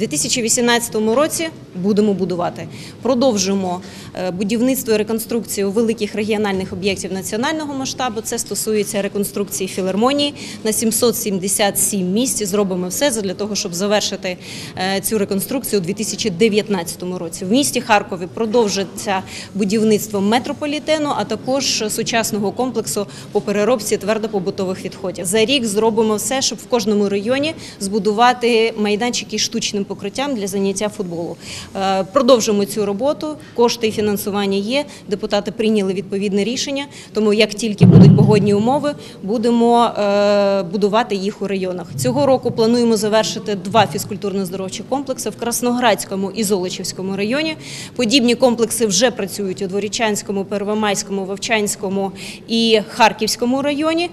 У 2018 році будемо будувати. Продовжимо е, будівництво і реконструкцію великих регіональних об'єктів національного масштабу. Це стосується реконструкції філармонії на 777 місць. Зробимо все для того, щоб завершити е, цю реконструкцію у 2019 році. В місті Харкові продовжиться будівництво метрополітену, а також сучасного комплексу по переробці твердопобутових відходів. За рік зробимо все, щоб в кожному районі збудувати майданчики штучним покриттям для заняття футболу. Е, Продовжимо цю роботу. Кошти і фінансування є. Депутати прийняли відповідне рішення. Тому як тільки будуть погодні умови, будемо е, будувати їх у районах. Цього року плануємо завершити два фізкультурно-здоровчі комплекси в Красноградському і Золочівському районі. Подібні комплекси вже працюють у Дворічанському, Первомайському, Вовчанському і Харківському районі.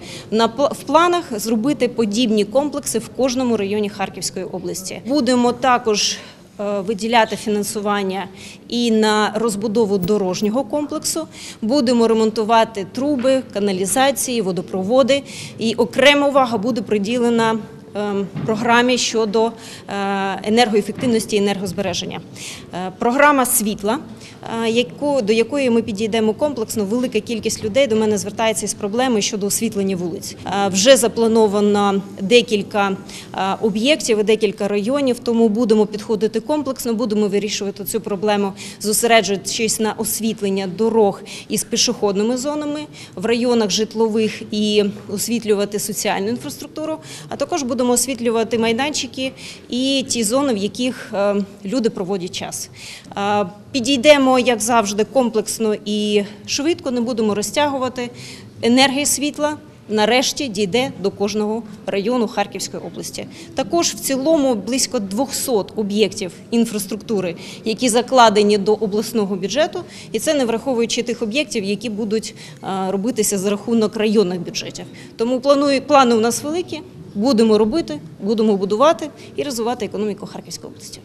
В планах зробити подібні комплекси в кожному районі Харківської області. Будемо також е, виділяти фінансування і на розбудову дорожнього комплексу. Будемо ремонтувати труби, каналізації, водопроводи. І окрема увага буде приділена ем, програмі щодо е, енергоефективності і енергозбереження. Е, Програма світла, е, до якої ми підійдемо комплексно, велика кількість людей до мене звертається із проблемою щодо освітлення вулиць. Вже заплановано декілька об'єктів декілька районів, тому будемо підходити комплексно, будемо вирішувати цю проблему, зосереджуючись на освітлення дорог із пішохідними зонами в районах житлових і освітлювати соціальну інфраструктуру, а також будемо освітлювати майданчики і ті зони, в яких е, люди проводять час. Е, Підійдемо, як завжди, комплексно і швидко, не будемо розтягувати. Енергія світла нарешті дійде до кожного району Харківської області. Також в цілому близько 200 об'єктів інфраструктури, які закладені до обласного бюджету, і це не враховуючи тих об'єктів, які будуть робитися за рахунок районних бюджетів. Тому планую, плани у нас великі. Будемо робити, будемо будувати і розвивати економіку Харківської області.